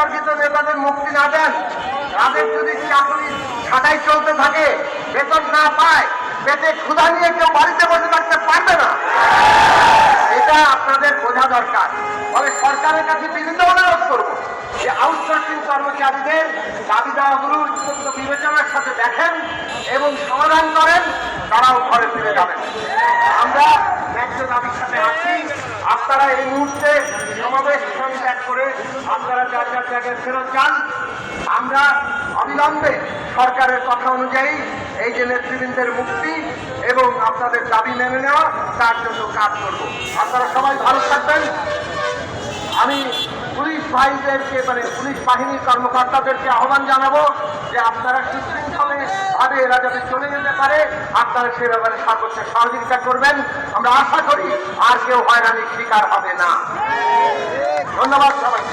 গ্রেপ্তারকৃত নেতাদের মুক্তি না দেন, তাদের যদি চাকরি ছাটাই চলতে থাকে, বেতন না পায়, পেটে ক্ষুধা নিয়ে কেউ বাড়িতে বসে থাকতে পারবে না। এটা আপনাদের বোঝা দরকার। ফলে সরকারের কাছে বিভিন্ন অনুরোধ করব যে আউটসোর্সিং কর্মচারীদের দাবি দাওয়াগুলো বিবেচনার সাথে দেখেন এবং সমাধান করেন, তারাও ঘরে ফিরে যাবেন আমরা ন্যায্য দাবির সাথে আছি আপনারা এই মুহূর্তে সমাবেশ স্থল ত্যাগ করে আপনারা যার যার জায়গায় ফেরত যান, আমরা অবিলম্বে সরকারের কথা অনুযায়ী এই যে নেতৃবৃন্দের মুক্তি এবং আপনাদের দাবি মেনে নেওয়া, তার জন্য কাজ করব। আপনারা সবাই ভালো থাকবেন। আমি পুলিশ ভাইদেরকে মানে পুলিশ বাহিনীর কর্মকর্তাদেরকে আহ্বান জানাব যে আপনারা এরা যাতে চলে যেতে পারে, আপনারা সে ব্যাপারে সর্বোচ্চ সহযোগিতা করবেন। আমরা আশা করি আর কেউ হয়রানির শিকার হবে না। ধন্যবাদ সবাইকে।